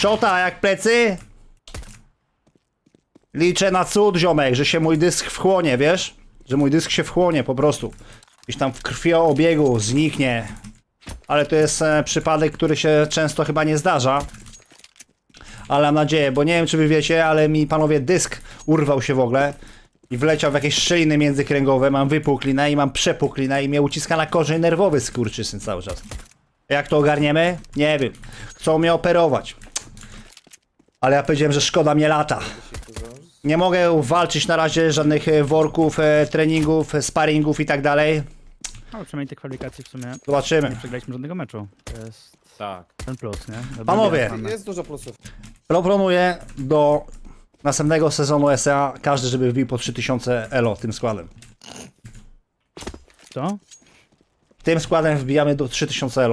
Szczota jak plecy? Liczę na cud, ziomek, że się mój dysk wchłonie, wiesz? Że mój dysk się wchłonie po prostu. Gdzieś tam w krwioobiegu zniknie. Ale to jest e, przypadek, który się często chyba nie zdarza. Ale mam nadzieję, bo nie wiem czy wy wiecie, ale mi panowie dysk urwał się w ogóle. I wleciał w jakieś szczeliny międzykręgowe, mam wypuklinę i mam przepuklinę i mnie uciska na korzeń nerwowy skurczysyn cały czas. Jak to ogarniemy? Nie wiem. Chcą mnie operować. Ale ja powiedziałem, że szkoda mnie lata. Nie mogę walczyć na razie żadnych e, worków, e, treningów, e, sparingów i tak dalej. No, przynajmniej te kwalifikacje w sumie nie Zobaczymy. przegraliśmy żadnego meczu. To jest Tak. ten plus, nie? Dobry Panowie. Jest dużo plusów. Proponuję do następnego sezonu SA każdy, żeby wbił po 3000 elo tym składem. Co? Tym składem wbijamy do 3000 elo